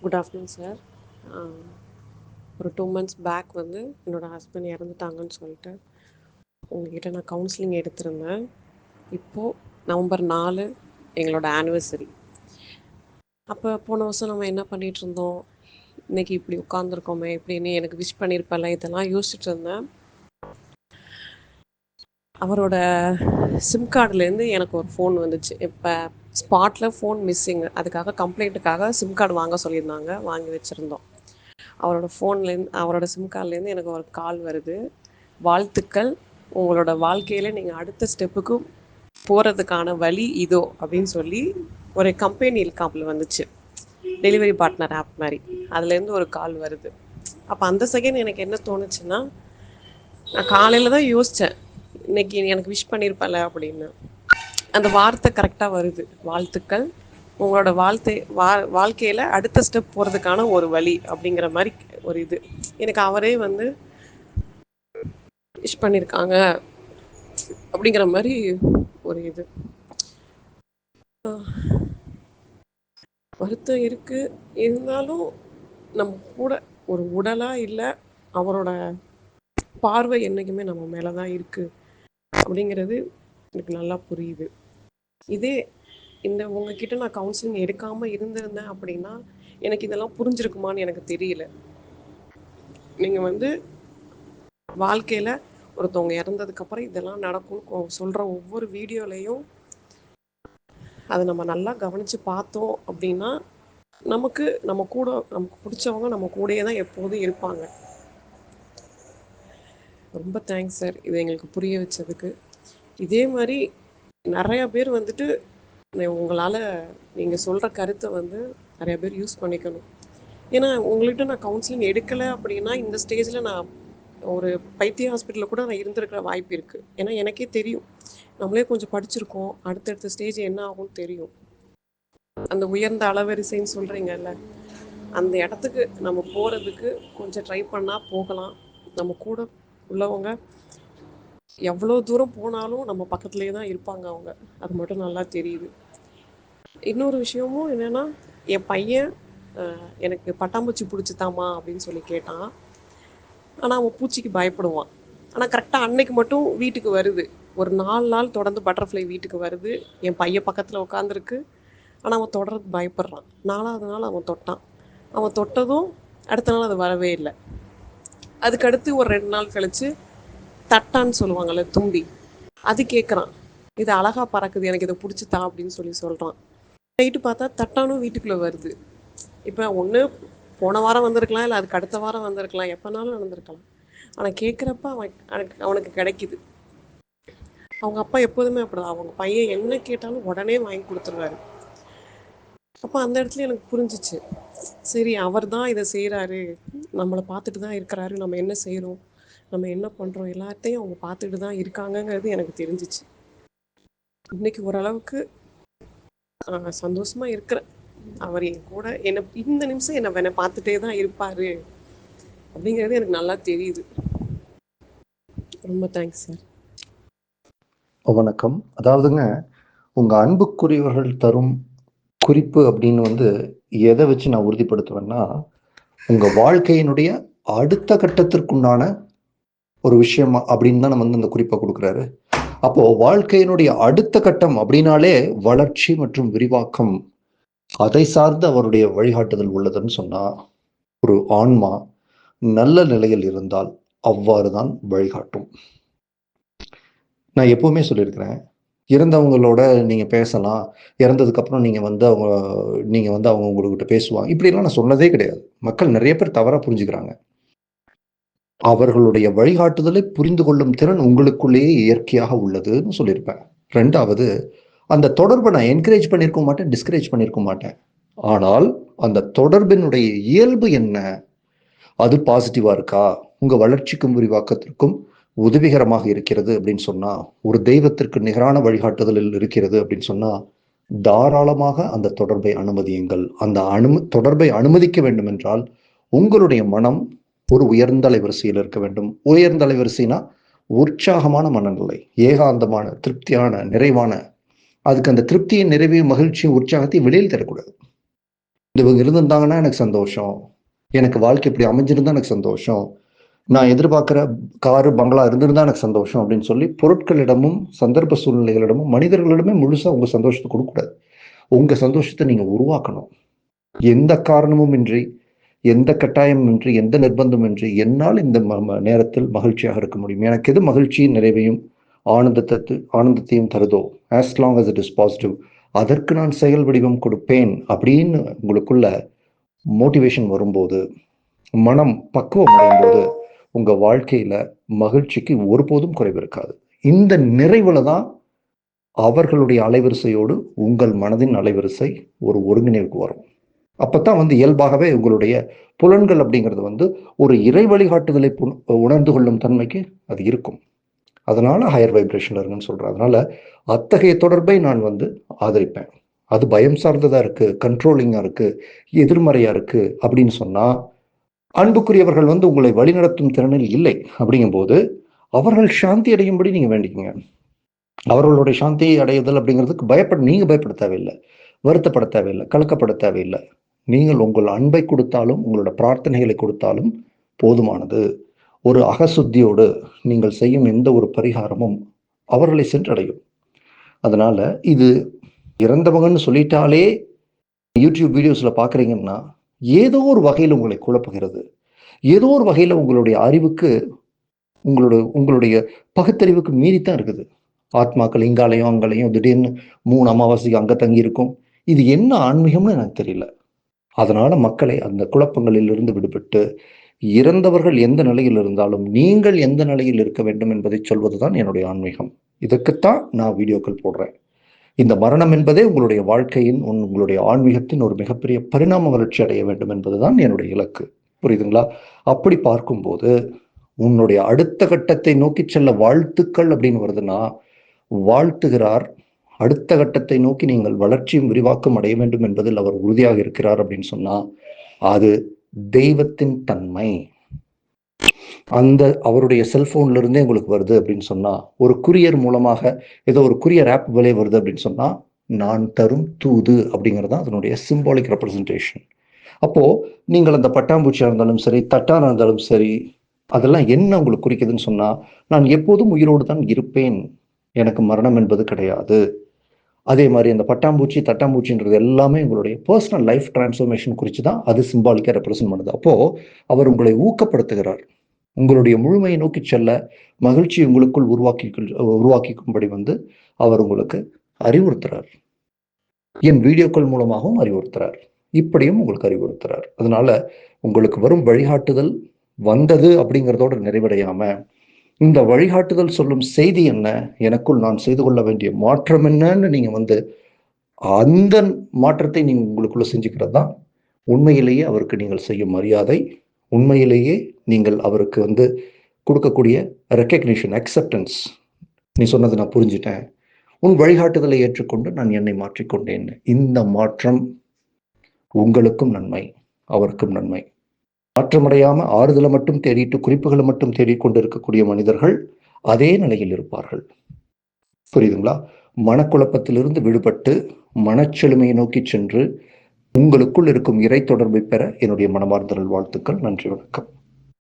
Good afternoon sir ஒரு two months back வந்து என்னோடய ஹஸ்பண்ட் இறந்துட்டாங்கன்னு சொல்லிட்டு உங்ககிட்ட நான் கவுன்சிலிங் எடுத்திருந்தேன். இப்போது நவம்பர் நாலு எங்களோட ஆனிவர்சரி அப்போ போன வருஷம் நம்ம என்ன பண்ணிகிட்டு இருந்தோம்? இன்னைக்கு இப்படி உட்காந்துருக்கோமே இப்படின்னு எனக்கு விஷ் பண்ணியிருப்பல இதெல்லாம் யோசிச்சுட்டு இருந்தேன். அவரோட சிம் கார்டுலேருந்து எனக்கு ஒரு ஃபோன் வந்துச்சு. இப்போ ஸ்பாட்டில் ஃபோன் மிஸ்ஸிங் அதுக்காக கம்ப்ளைண்ட்டுக்காக சிம் கார்டு வாங்க சொல்லியிருந்தாங்க. வாங்கி வச்சுருந்தோம். அவரோட ஃபோன்லேருந்து அவரோட சிம் கார்ட்லேருந்து எனக்கு ஒரு கால் வருது. வாழ்த்துக்கள். உங்களோட வாழ்க்கையில் நீங்கள் அடுத்த ஸ்டெப்புக்கு போகிறதுக்கான வழி இதோ அப்படின்னு சொல்லி ஒரு கம்பெனி காப்பில் வந்துச்சு. டெலிவரி பார்ட்னர் ஆப் மாதிரி. அதுலேருந்து ஒரு கால் வருது. அப்போ அந்த செகண்ட் எனக்கு என்ன தோணுச்சுன்னா நான் காலையில் தான் யோசித்தேன் இன்னைக்கு எனக்கு விஷ் பண்ணியிருப்பல அப்படின்னு. அந்த வார்த்தை கரெக்டாக வருது. வாழ்த்துக்கள். உங்களோட வாழ்த்தை வா வாழ்க்கையில் அடுத்த ஸ்டெப் போகிறதுக்கான ஒரு வழி அப்படிங்கிற மாதிரி ஒரு இது. எனக்கு அவரே வந்து விஷ் பண்ணியிருக்காங்க அப்படிங்கிற மாதிரி ஒரு இது. வருத்தம் இருக்குது இருந்தாலும் நம்ம கூட ஒரு உடலாக இல்லை அவரோட பார்வை என்றைக்குமே நம்ம மேலே தான் இருக்குது அப்படிங்கிறது எனக்கு நல்லா புரியுது. இதே இந்த உங்ககிட்ட நான் கவுன்சிலிங் எடுக்காமல் இருந்திருந்தேன் அப்படின்னா எனக்கு இதெல்லாம் புரிஞ்சிருக்குமான்னு எனக்கு தெரியல. நீங்கள் வந்து வாழ்க்கையில் ஒருத்தவங்க இறந்ததுக்கப்புறம் இதெல்லாம் நடக்கும் சொல்கிற ஒவ்வொரு வீடியோலையும் அதை நம்ம நல்லா கவனித்து பார்த்தோம் அப்படின்னா நமக்கு நம்ம கூட நமக்கு பிடிச்சவங்க நம்ம கூடயே தான் எப்போதும் இருப்பாங்க. ரொம்ப தேங்க்ஸ் சார் இதை எங்களுக்கு புரிய வச்சதுக்கு. இதே மாதிரி நிறையா பேர் வந்துட்டு உங்களால் நீங்கள் சொல்கிற கருத்தை வந்து நிறையா பேர் யூஸ் பண்ணிக்கணும். ஏன்னா உங்கள்கிட்ட நான் கவுன்சிலிங் எடுக்கலை அப்படின்னா இந்த ஸ்டேஜில் நான் ஒரு பைத்திய ஹாஸ்பிட்டலில் கூட நான் இருந்திருக்கிற வாய்ப்பு இருக்குது ஏன்னா எனக்கே தெரியும். நம்மளே கொஞ்சம் படிச்சிருக்கோம். அடுத்தடுத்த ஸ்டேஜ் என்ன ஆகும்னு தெரியும். அந்த உயர்ந்த அளவரிசைன்னு சொல்கிறீங்கல்ல அந்த இடத்துக்கு நம்ம போகிறதுக்கு கொஞ்சம் ட்ரை பண்ணால் போகலாம். நம்ம கூட உள்ளவங்க எவ்வளோ தூரம் போனாலும் நம்ம பக்கத்துலேயே தான் இருப்பாங்க அவங்க. அது மட்டும் நல்லா தெரியுது. இன்னொரு விஷயமும் என்னென்னா என் பையன் எனக்கு பட்டாம்பூச்சி பிடிச்சித்தாமா அப்படின்னு சொல்லி கேட்டான். ஆனால் அவன் பூச்சிக்கு பயப்படுவான். ஆனால் கரெக்டாக அன்னைக்கு மட்டும் வீட்டுக்கு வருது. ஒரு நாலு நாள் தொடர்ந்து பட்டர்ஃப்ளை வீட்டுக்கு வருது. என் பையன் பக்கத்தில் உட்காந்துருக்கு ஆனால் அவன் தொடர்ந்து பயப்படுறான். நாலாவது நாள் அவன் தொட்டான். அவன் தொட்டதும் அடுத்த நாள் அது வரவே இல்லை. அதுக்கடுத்து ஒரு ரெண்டு நாள் கழித்து தட்டான்னு சொல்லுவாங்கள்ல தும்பி. அது கேட்குறான் இது அழகாக பறக்குது எனக்கு இதை பிடிச்சித்தா அப்படின்னு சொல்லி சொல்கிறான் நைட்டு பார்த்தா தட்டானும் வீட்டுக்குள்ளே வருது. இப்போ ஒன்று போன வாரம் வந்திருக்கலாம் இல்லை அதுக்கு அடுத்த வாரம் வந்திருக்கலாம் எப்போனாலும் நடந்திருக்கலாம். ஆனால் கேட்குறப்ப அவன் அவனுக்கு கிடைக்கிது. அவங்க அப்பா எப்போதுமே அப்படிதான். அவங்க பையன் என்ன கேட்டாலும் உடனே வாங்கி கொடுத்துருவாரு. அப்போ அந்த இடத்துல எனக்கு புரிஞ்சிச்சு. சரி அவர் தான் இதை செய்கிறாரு நம்மளை பார்த்துட்டு தான் இருக்கிறாரு. நம்ம என்ன செய்கிறோம் நம்ம என்ன பண்ணுறோம் எல்லாத்தையும் அவங்க பார்த்துட்டு தான் இருக்காங்கங்கிறது எனக்கு தெரிஞ்சிச்சு. இன்னைக்கு ஓரளவுக்கு சந்தோஷமாக இருக்கிறேன். அவர் என் கூட என்னை இந்த நிமிஷம் என்னை வேணை பார்த்துட்டே தான் இருப்பார் அப்படிங்கிறது எனக்கு நல்லா தெரியுது. ரொம்ப தேங்க்ஸ் சார் வணக்கம். அதாவதுங்க உங்க அன்புக்குரியவர்கள் தரும் குறிப்பு அப்படின்னு வந்து எதை வச்சு நான் உறுதிப்படுத்துவேன்னா உங்க வாழ்க்கையினுடைய அடுத்த கட்டத்திற்குண்டான ஒரு விஷயம் அப்படின்னு தான் நம்ம வந்து அந்த குறிப்பை கொடுக்குறாரு. அப்போ வாழ்க்கையினுடைய அடுத்த கட்டம் அப்படின்னாலே வளர்ச்சி மற்றும் விரிவாக்கம். அதை சார்ந்து அவருடைய வழிகாட்டுதல் உள்ளதுன்னு சொன்னா ஒரு ஆன்மா நல்ல நிலையில் இருந்தால் அவ்வாறு தான் வழிகாட்டும். நான் எப்பவுமே சொல்லியிருக்கிறேன் இறந்தவங்களோட நீங்கள் பேசலாம் இறந்ததுக்கப்புறம் நீங்கள் வந்து அவங்க நீங்கள் வந்து அவங்க உங்கள்கிட்ட பேசுவாங்க. இப்படிலாம் நான் சொன்னதே கிடையாது. மக்கள் நிறைய பேர் தவறாக புரிஞ்சுக்கிறாங்க. அவர்களுடைய வழிகாட்டுதலை புரிந்து கொள்ளும் திறன் உங்களுக்குள்ளேயே இயற்கையாக உள்ளதுன்னு சொல்லியிருப்பேன் ரெண்டாவது அந்த தொடர்பை நான் என்கரேஜ் பண்ணியிருக்க மாட்டேன் டிஸ்கரேஜ் பண்ணியிருக்க மாட்டேன். ஆனால் அந்த தொடர்பினுடைய இயல்பு என்ன? அது பாசிட்டிவாக இருக்கா? உங்கள் வளர்ச்சிக்கும் விரிவாக்கத்திற்கும் உதவிகரமாக இருக்கிறது அப்படின்னு சொன்னால் ஒரு தெய்வத்திற்கு நிகரான வழிகாட்டுதலில் இருக்கிறது அப்படின்னு சொன்னால் தாராளமாக அந்த தொடர்பை அனுமதியுங்கள். அந்த அனு தொடர்பை அனுமதிக்க வேண்டும் என்றால் உங்களுடைய மனம் ஒரு உயர்ந்த அலைவரிசையில் இருக்க வேண்டும். உயர்ந்த அலைவரிசைனா உற்சாகமான மனநிலை ஏகாந்தமான திருப்தியான நிறைவான. அதுக்கு அந்த திருப்தியை நிறைவையும் மகிழ்ச்சியும் உற்சாகத்தையும் வெளியில் தரக்கூடாது. இவங்க இருந்திருந்தாங்கன்னா எனக்கு சந்தோஷம். எனக்கு வாழ்க்கை இப்படி அமைஞ்சிருந்தா எனக்கு சந்தோஷம். நான் எதிர்பார்க்குற காரு பங்களா இருந்திருந்தா எனக்கு சந்தோஷம் அப்படின்னு சொல்லி பொருட்களிடமும் சந்தர்ப்ப சூழ்நிலைகளிடமும் மனிதர்களிடமே முழுசாக உங்கள் சந்தோஷத்தை கொடுக்கக்கூடாது. உங்கள் சந்தோஷத்தை நீங்கள் உருவாக்கணும். எந்த காரணமும் இன்றி எந்த கட்டாயமின்றி எந்த நிர்பந்தமின்றி என்னால் இந்த ம- ம- நேரத்தில் மகிழ்ச்சியாக இருக்க முடியும். எனக்கு எது மகிழ்ச்சியின் நிறைவையும் ஆனந்தத்தை ஆனந்தத்தையும் தருதோ? As long as it is positive அதற்கு நான் செயல் வடிவம் கொடுப்பேன் அப்படின்னு உங்களுக்குள்ள மோட்டிவேஷன் வரும்போது மனம் பக்குவம் அடையும்போது உங்கள் வாழ்க்கையில் மகிழ்ச்சிக்கு ஒருபோதும் குறைவு இருக்காது. இந்த நிறைவில் தான் அவர்களுடைய அலைவரிசையோடு உங்கள் மனதின் அலைவரிசை ஒரு ஒருங்கிணைவுக்கு வரும். அப்போ தான் வந்து இயல்பாகவே உங்களுடைய புலன்கள் அப்படிங்கிறது வந்து ஒரு இறை வழிகாட்டுதலை உணர்ந்து கொள்ளும் தன்மைக்கு அது இருக்கும். அதனால ஹையர் வைப்ரேஷன்ல இருக்குன்னு சொல்கிறேன் அதனால அத்தகைய தொடர்பை நான் வந்து ஆதரிப்பேன். அது பயம் சார்ந்ததாக இருக்குது கண்ட்ரோலிங்காக இருக்குது எதிர்மறையாக இருக்குது அப்படின்னு சொன்னால் அன்புக்குரியவர்கள் வந்து உங்களை வழிநடத்தும் திறனில் இல்லை அப்படிங்கும்போது அவர்கள் சாந்தி அடையும்படி நீங்கள் வேண்டிக்கங்க. அவர்களுடைய சாந்தியை அடையுதல் அப்படிங்கிறதுக்கு பயப்பட நீங்கள் பயப்பட தேவையில்லை. வருத்தப்பட தேவையில்லை. கலக்கப்பட தேவையில்லை. நீங்கள் உங்கள் அன்பை கொடுத்தாலும் உங்களோட பிரார்த்தனைகளை கொடுத்தாலும் போதுமானது. ஒரு அகசுத்தியோடு நீங்கள் செய்யும் எந்த ஒரு பரிகாரமும் அவர்களை சென்றடையும். அதனால் இது இறந்தவங்கன்னு சொல்லிட்டாலே யூடியூப் வீடியோஸில் பார்க்குறீங்கன்னா ஏதோ ஒரு வகையில் உங்களை குழப்புகிறது. ஏதோ ஒரு வகையில் உங்களுடைய அறிவுக்கு உங்களோட உங்களுடைய பகுத்தறிவுக்கு மீறித்தான் இருக்குது. ஆத்மாக்கள் இங்காலையும் அங்காலையும் திடீர்னு மூணு அமாவாசைக்கு அங்கே தங்கி இருக்கும் இது என்ன ஆன்மீகம்னு எனக்கு தெரியல. அதனால மக்களை அந்த குழப்பங்களில் இருந்து விடுபட்டு இறந்தவர்கள் எந்த நிலையில் இருந்தாலும் நீங்கள் எந்த நிலையில் இருக்க வேண்டும் என்பதை சொல்வதுதான் என்னுடைய ஆன்மீகம். இதுக்குத்தான் நான் வீடியோக்கள் போடுறேன். இந்த மரணம் என்பதே உங்களுடைய வாழ்க்கையின் உன்- உங்களுடைய ஆன்மீகத்தின் ஒரு மிகப்பெரிய பரிணாம வளர்ச்சி அடைய வேண்டும் என்பதுதான் என்னுடைய இலக்கு. புரியுதுங்களா? அப்படி பார்க்கும்போது உன்னுடைய அடுத்த கட்டத்தை நோக்கி செல்ல வாழ்த்துக்கள் அப்படின்னு வருதுன்னா வாழ்த்துகிறார் அடுத்த கட்டத்தை நோக்கி நீங்கள் வளர்ச்சியும் விரிவாக்கம் அடைய வேண்டும் என்பதில் அவர் உறுதியாக இருக்கிறார் அப்படின்னு சொன்னா அது தெய்வத்தின் தன்மை. அந்த அவருடைய செல்போன்ல இருந்தே உங்களுக்கு வருது அப்படின்னு சொன்னா ஒரு குரியர் மூலமாக ஏதோ ஒரு குரியர் ஆப் விலை வருது அப்படின்னு சொன்னா நான் தரும் தூது அப்படிங்கிறது தான் அதனுடைய சிம்பாலிக் ரெப்ரசன்டேஷன் அப்போ நீங்கள் அந்த பட்டாம்பூச்சியாக இருந்தாலும் சரி தட்டாக இருந்தாலும் சரி அதெல்லாம் என்ன உங்களுக்கு குறிக்குதுன்னு சொன்னா நான் எப்போதும் உயிரோடு தான் இருப்பேன். எனக்கு மரணம் என்பது கிடையாது. அதே மாதிரி அந்த பட்டாம்பூச்சி தட்டாம்பூச்சின்றது எல்லாமே உங்களுடைய பர்சனல் லைஃப் டிரான்ஸ்ஃபர்மேஷன் குறித்து தான் அது சிம்பாலிக்காக ரெப்ரசென்ட் பண்ணுது. அப்போ அவர் உங்களை ஊக்கப்படுத்துகிறார். உங்களுடைய முழுமையை நோக்கி செல்ல மகிழ்ச்சி உங்களுக்குள் உருவாக்கி உருவாக்கிக்கும்படி வந்து அவர் உங்களுக்கு அறிவுறுத்துறார். என் வீடியோக்கள் மூலமாகவும் அறிவுறுத்துறார். இப்படியும் உங்களுக்கு அறிவுறுத்துறார். அதனால உங்களுக்கு வரும் வழிகாட்டுதல் வந்தது அப்படிங்கிறதோட நிறைவடையாமல் இந்த வழிகாட்டுதல் சொல்லும் செய்தி என்ன? எனக்குள் நான் செய்து கொள்ள வேண்டிய மாற்றம் என்னன்னு நீங்கள் வந்து அந்த மாற்றத்தை நீங்கள் உங்களுக்குள்ள செஞ்சுக்கிறது தான் உண்மையிலேயே அவருக்கு நீங்கள் செய்யும் மரியாதை உண்மையிலேயே நீங்கள் அவருக்கு வந்து கொடுக்கக்கூடிய ரெக்கக்னிஷன் அக்செப்டன்ஸ் நீ சொன்னது நான் புரிஞ்சிட்டேன். உன் வழிகாட்டுதலை ஏற்றுக்கொண்டு நான் என்னை மாற்றிக்கொண்டேன். இந்த மாற்றம் உங்களுக்கும் நன்மை அவருக்கும் நன்மை. மாற்றமடையாம ஆறுதலை மட்டும் தேடிட்டு குறிப்புகளை மட்டும் தேடிக்கொண்டு இருக்கக்கூடிய மனிதர்கள் அதே நிலையில் இருப்பார்கள். புரியுதுங்களா? மனக்குழப்பத்திலிருந்து விடுபட்டு மனச்செழுமையை நோக்கி சென்று உங்களுக்குள் இருக்கும் இறை தொடர்பை பெற என்னுடைய மனமார்ந்த வாழ்த்துக்கள் நன்றி வணக்கம்.